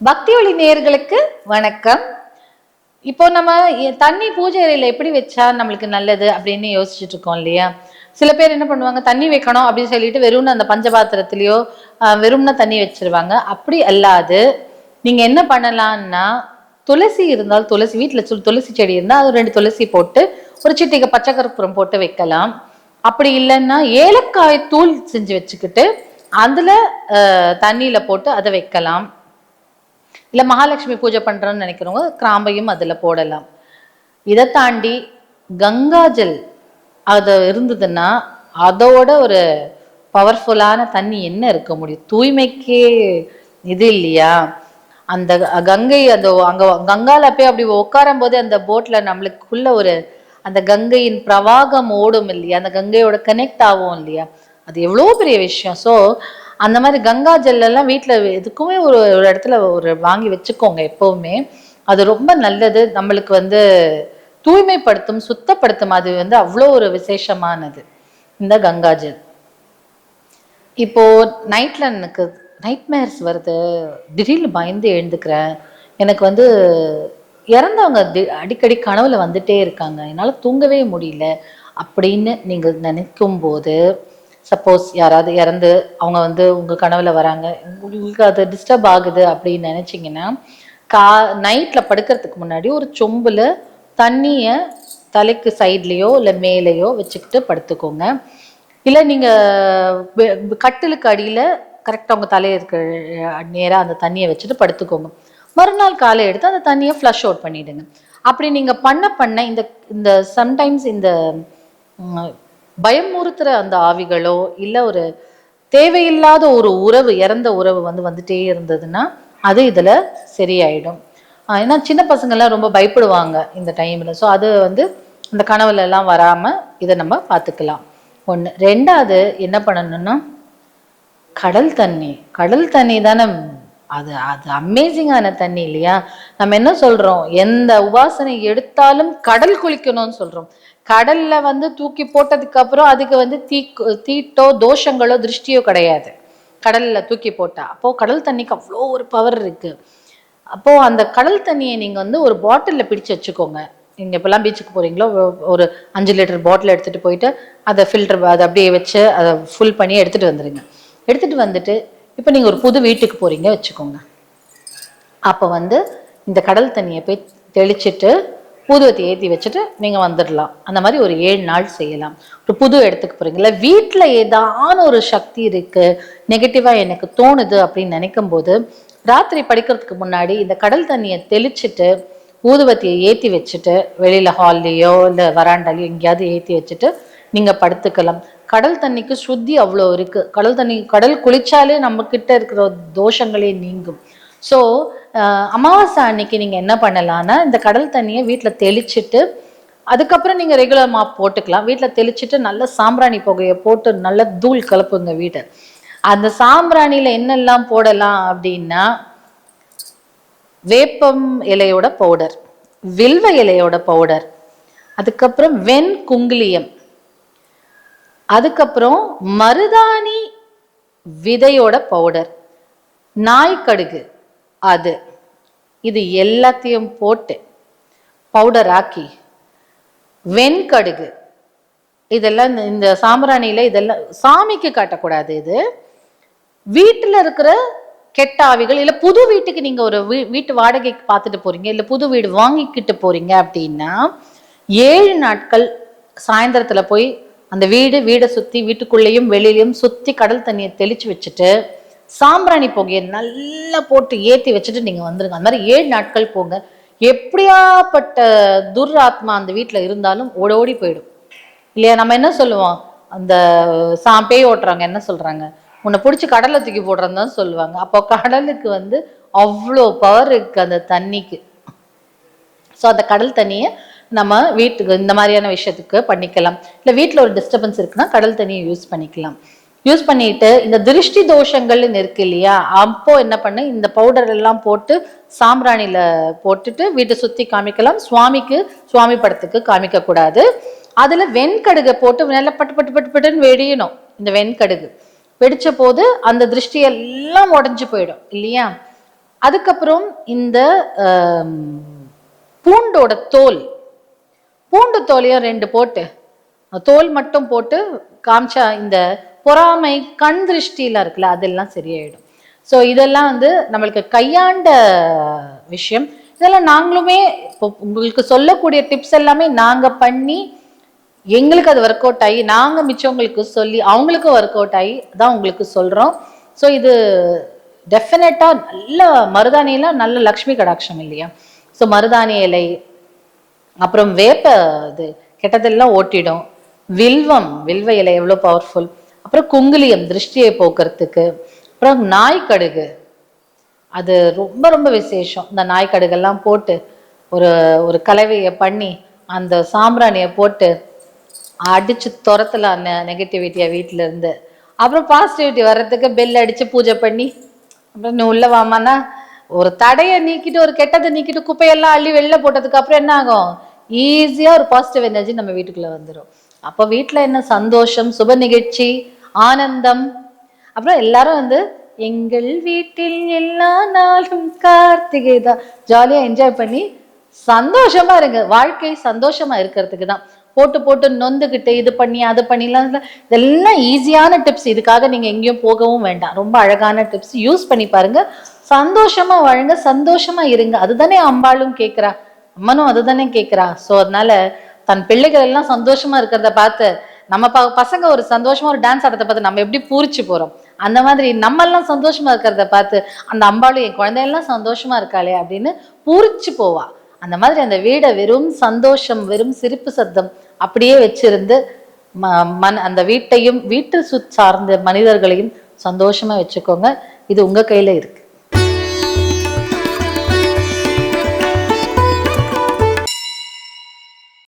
பக்தி ஒளி நேயர்களுக்கு வணக்கம். இப்போ நம்ம எ- தண்ணி பூஜை அறையில எப்படி வச்சா நம்மளுக்கு நல்லது அப்படின்னு யோசிச்சுட்டு இருக்கோம் இல்லையா? சில பேர் என்ன பண்ணுவாங்க தண்ணி வைக்கணும் அப்படின்னு சொல்லிட்டு வெறும்னு அந்த பஞ்சபாத்திரத்திலயோ வெறும்னா தண்ணி வச்சிருவாங்க. அப்படி அல்லாது நீங்க என்ன பண்ணலாம்னா துளசி இருந்தால் துளசி வீட்டில் துளசி செடி இருந்தால் அது ரெண்டு துளசி போட்டு ஒரு சிட்டிகை பச்சை கற்பூரம் போட்டு வைக்கலாம். அப்படி இல்லைன்னா ஏலக்காய் தூள் செஞ்சு வச்சுக்கிட்டு அதுல தண்ணியில் தண்ணியில போட்டு அதை வைக்கலாம். இல்ல மகாலட்சுமி பூஜை பண்றோம்னு நினைக்கிறவங்க கிராம்பையும் அதுல போடலாம். இதை தாண்டி கங்காஜல் அது இருந்ததுன்னா அதோட ஒரு பவர்ஃபுல்லான தண்ணி என்ன இருக்க முடியும்? தூய்மைக்கே இது இல்லையா? அந்த கங்கை அந்த அங்க கங்கால போய் அப்படி உட்காரும் போது அந்த போட்ல நம்மளுக்குள்ள ஒரு அந்த கங்கையின் பிரவாகம் ஓடும் இல்லையா? அந்த கங்கையோட கனெக்ட் ஆகும் இல்லையா? அது எவ்வளோ பெரிய விஷயம். ஸோ அந்த மாதிரி கங்கா ஜெல் எல்லாம் வீட்டில் எதுக்குமே ஒரு ஒரு இடத்துல ஒரு வாங்கி வச்சுக்கோங்க எப்பவுமே. அது ரொம்ப நல்லது. நம்மளுக்கு வந்து தூய்மைப்படுத்தும் சுத்தப்படுத்தும் அது வந்து அவ்வளோ ஒரு விசேஷமானது. இந்த கங்கா ஜெல். இப்போ நைட்ல எனக்கு நைட் மேர்ஸ் வருது. திடீர்னு பயந்து எழுந்துக்கிறேன். எனக்கு வந்து இறந்தவங்க தி- அடிக்கடி கனவுல வந்துட்டே இருக்காங்க. என்னால் தூங்கவே முடியல. அப்படின்னு நீங்கள் நினைக்கும் போது சப்போஸ் யாராவது இறந்து அவங்க வந்து உங்கள் கனவுல வராங்க. உங்களுக்கு அது டிஸ்டர்ப் ஆகுது அப்படின்னு நினச்சிங்கன்னா கா நைட்டில் படுக்கிறதுக்கு முன்னாடி ஒரு சொம்பில் தண்ணியை தலைக்கு சைட்லேயோ இல்லை மேலேயோ வச்சுக்கிட்டு படுத்துக்கோங்க. இல்லை நீங்கள் கட்டிலுக்கு அடியில் கரெக்டாக உங்கள் தலையை இருக்க நேராக அந்த தண்ணியை வச்சுட்டு படுத்துக்கோங்க. மறுநாள் காலை எடுத்து அந்த தண்ணியை ஃப்ளஷ் அவுட் பண்ணிவிடுங்க அப்படி நீங்கள் பண்ண பண்ண இந்த இந்த சம்டைம்ஸ் இந்த பயமுறுத்துகிற பயமுறுத்துற அந்த ஆவிகளோ இல்லை ஒரு தேவையில்லாத ஒரு உறவு இறந்த உறவு வந்து வந்துட்டே இருந்ததுன்னா அது இதில் சரியாயிடும். ஏன்னா சின்ன பசங்கள்லாம் ரொம்ப பயப்படுவாங்க இந்த டைமில் ஸோ அது வந்து இந்த கனவுல எல்லாம் வராமல் இதை நம்ம பார்த்துக்கலாம். ஒன்று ரெண்டாவது என்ன பண்ணணும்னா கடல் தண்ணி. கடல் தண்ணி தானே அது அது அமேசிங்கான தண்ணி இல்லையா? நம்ம என்ன சொல்றோம்? எந்த உபாசனை எடுத்தாலும் கடல் குளிக்கணும்னு சொல்றோம். கடல்ல வந்து தூக்கி போட்டதுக்கு அப்புறம் அதுக்கு வந்து தீ தீட்டோ தோஷங்களோ திருஷ்டியோ கிடையாது. கடல்ல தூக்கி போட்டா. அப்போ கடல் தண்ணிக்கு அவ்வளோ ஒரு பவர் இருக்கு. அப்போ அந்த கடல் தண்ணியை நீங்க வந்து ஒரு பாட்டில்ல பிடிச்சு வச்சுக்கோங்க. நீங்க இப்பெல்லாம் பீச்சுக்கு போறீங்களோ? ஒரு அஞ்சு லிட்டர் பாட்டில் எடுத்துட்டு போயிட்டு அதை ஃபில்டர் அதை அப்படியே வச்சு அதை ஃபுல் பண்ணி எடுத்துட்டு வந்துருங்க. எடுத்துட்டு வந்துட்டு இப்போ நீங்கள் ஒரு புது வீட்டுக்கு போகிறீங்க வச்சுக்கோங்க. அப்போ வந்து இந்த கடல் தண்ணியை போய் தெளிச்சிட்டு பூதுவத்தை ஏற்றி வச்சுட்டு நீங்கள் வந்துடலாம். அந்த மாதிரி ஒரு ஏழு நாள் செய்யலாம். ஒரு புது இடத்துக்கு போகிறீங்களா வீட்டில் ஏதான ஒரு சக்தி இருக்குது நெகட்டிவாக எனக்கு தோணுது அப்படின்னு நினைக்கும் போது ராத்திரி படிக்கிறதுக்கு முன்னாடி இந்த கடல் தண்ணியை தெளிச்சிட்டு ஊதுவத்தியை ஏற்றி வச்சுட்டு வெளியில் ஹால்லேயோ இல்லை வராண்டாலையோ எங்கேயாவது ஏற்றி வச்சுட்டு நீங்கள் படுத்துக்கலாம். கடல் தண்ணிக்கு சுத்தி அவ்வளோ இருக்கு. கடல் தண்ணி கடல் குளிச்சாலே நம்ம கிட்ட இருக்கிற தோஷங்களே நீங்கும். ஸோ அமாவாசை அன்னைக்கு நீங்கள் என்ன பண்ணலாம்னா இந்த கடல் தண்ணியை வீட்டில் தெளிச்சிட்டு அதுக்கப்புறம் நீங்கள் ரெகுலர் மாப் போட்டுக்கலாம். வீட்டில் தெளிச்சிட்டு நல்ல சாம்பிராணி புகையை போட்டு நல்ல தூள் கலப்புங்க வீட்டை. அந்த சாம்பிராணியில் என்னெல்லாம் போடலாம் அப்படின்னா வேப்பம் இலையோட பவுடர் வில்வ இலையோட பவுடர் அதுக்கப்புறம் வெண் குங்குலியம் அதுக்கப்புறம் மருதாணி விதையோட பவுடர் நாய்க்கடுகு அது. இது எல்லாத்தையும் போட்டு பவுடர் ஆக்கி வெண்கடுகு. இதெல்லாம் இந்த- சாம்பிராணியில் சாம்பிராணியில இதெல்லாம் சாமிக்கு காட்டக்கூடாது இது. வீட்டில் இருக்கிற கெட்ட ஆவிகள் இல்லை புது வீட்டுக்கு நீங்கள் ஒரு வீ- வீட்டு வாடகைக்கு பார்த்துட்டு போறீங்க இல்லை புது வீடு வாங்கிக்கிட்டு போறீங்க அப்படின்னா ஏழு நாட்கள் சாயந்தரத்தில் போய் அந்த வீடு வீடை சுத்தி வீட்டுக்குள்ளேயும் வெளியிலையும் சுத்தி கடல் தண்ணியை தெளிச்சு வச்சுட்டு சாம்பிராணி புகையை நல்லா போட்டு ஏத்தி வச்சுட்டு நீங்க வந்துருங்க. அந்த மாதிரி ஏழு நாட்கள் போங்க. எப்படியாப்பட்ட துர்ராத்மா அந்த வீட்டுல இருந்தாலும் ஓட ஓடி போயிடும். இல்லையா? நம்ம என்ன சொல்லுவோம்? அந்த சா பேய் ஓட்டுறாங்க என்ன சொல்றாங்க? உன்னை பிடிச்சி கடலை தூக்கி போடுறதுன்னு தான் சொல்லுவாங்க. அப்போ கடலுக்கு வந்து அவ்வளோ பவர் இருக்கு அந்த தண்ணிக்கு. ஸோ அந்த கடல் தண்ணியை நம்ம வீட்டுக்கு இந்த மாதிரியான விஷயத்துக்கு பண்ணிக்கலாம். இல்லை வீட்டில் ஒரு டிஸ்டர்பன்ஸ் இருக்குன்னா கடல் தண்ணியை யூஸ் பண்ணிக்கலாம். யூஸ் பண்ணிட்டு இந்த திருஷ்டி தோஷங்கள்னு இருக்கு இல்லையா? அப்போ என்ன பண்ணு? இந்த பவுடர் எல்லாம் போட்டு சாம்பிராணியில போட்டுட்டு வீட்டை சுத்தி காமிக்கலாம். சுவாமிக்கு சுவாமி படத்துக்கு காமிக்க கூடாது. அதுல வெண்கடுகை போட்டு நல்லா பட்டு பட்டு பட்டு பட்டுன்னு வெடியணும். இந்த வெண்கடுகு. வெடிச்ச போது அந்த திருஷ்டி எல்லாம் உடஞ்சு போயிடும் இல்லையா? அதுக்கப்புறம் இந்த பூண்டோட தோல் பூண்டு தோலையும் ரெண்டு போட்டு தோல் மட்டும் போட்டு காமிச்சா இந்த பொறாமை கண் திருஷ்டிலாம் இருக்குல்ல அதெல்லாம் சரியாயிடும். ஸோ இதெல்லாம் வந்து நம்மளுக்கு கையாண்ட விஷயம். இதெல்லாம் நாங்களுமே இப்போ உங்களுக்கு சொல்லக்கூடிய டிப்ஸ் எல்லாமே நாங்கள் பண்ணி எங்களுக்கு அது ஒர்க் அவுட் ஆகி நாங்கள் மிச்சவங்களுக்கு சொல்லி அவங்களுக்கும் ஒர்க் அவுட் ஆகி தான் உங்களுக்கு சொல்கிறோம் ஸோ இது டெஃபினட்டாக நல்ல மருதாணியெல்லாம் நல்ல லக்ஷ்மி கடாட்சம் இல்லையா? ஸோ மருதாணி இலை அப்புறம் வேப்ப இது கெட்டதெல்லாம் ஓட்டிடும். வில்வம் வில்வ இலை எவ்வளோ பவர்ஃபுல் அப்புறம் குங்குலியம் திருஷ்டியை போக்குறதுக்கு. அப்புறம் நாய்க்கடுகு அது ரொம்ப ரொம்ப விசேஷம். இந்த நாய்க்கடுகெல்லாம் போட்டு ஒரு ஒரு கலவையை பண்ணி அந்த சாம்பிராணியை போட்டு அடித்து துரத்தலாம் நெகட்டிவிட்டியாக வீட்டில் இருந்து. அப்புறம் பாசிட்டிவிட்டி வர்றதுக்கு பெல் அடித்து பூஜை பண்ணி அப்புறம் நீ உள்ள வாமான்னா ஒரு தடையை நீக்கிட்டு ஒரு கெட்டதை நீக்கிட்டு குப்பையெல்லாம் அள்ளி வெளில போட்டதுக்கு அப்புறம் என்ன ஆகும்? ஈஸியாக ஒரு பாசிட்டிவ் எனர்ஜி நம்ம வீட்டுக்குள்ளே வந்துடும் அப்போ வீட்டில் என்ன? சந்தோஷம் சுப நிகழ்ச்சி ஆனந்தம். அப்புறம் எல்லாரும் வந்து எங்கள் வீட்டில் எல்லா நாளும் கார்த்திகை தான். ஜாலியாக என்ஜாய் பண்ணி சந்தோஷமா இருங்க. வாழ்க்கை சந்தோஷமா இருக்கிறதுக்கு தான். போட்டு போட்டு நொந்துக்கிட்டு இது பண்ணி அது பண்ணிலாம் இதெல்லாம் ஈஸியான டிப்ஸ் இதுக்காக நீங்கள் எங்கேயும் போகவும் வேண்டாம். ரொம்ப அழகான டிப்ஸ் யூஸ் பண்ணி பாருங்க. சந்தோஷமா வாழுங்க. சந்தோஷமா இருங்க. அதுதானே அம்பாளும் கேட்குறா அம்மனும் அதுதானே கேட்குறா ஸோ அதனால தன் பிள்ளைகள் எல்லாம் சந்தோஷமா இருக்கிறத பார்த்து நம்ம ப- பசங்க ஒரு சந்தோஷமா ஒரு டான்ஸ் ஆடுறத பார்த்து நம்ம எப்படி பூரிச்சு போறோம்? அந்த மாதிரி நம்ம எல்லாம் சந்தோஷமா இருக்கிறத பார்த்து அந்த அம்பாளும் என் குழந்தையெல்லாம் சந்தோஷமா இருக்காளே அப்படின்னு பூரிச்சு போவா. அந்த மாதிரி அந்த வீடை வெறும் சந்தோஷம் வெறும் சிரிப்பு சத்தம் அப்படியே வச்சிருந்து ம- அந்த வீட்டையும் வீட்டு சுத் சார்ந்த மனிதர்களையும் சந்தோஷமா வச்சுக்கோங்க. இது உங்க கையில இருக்கு.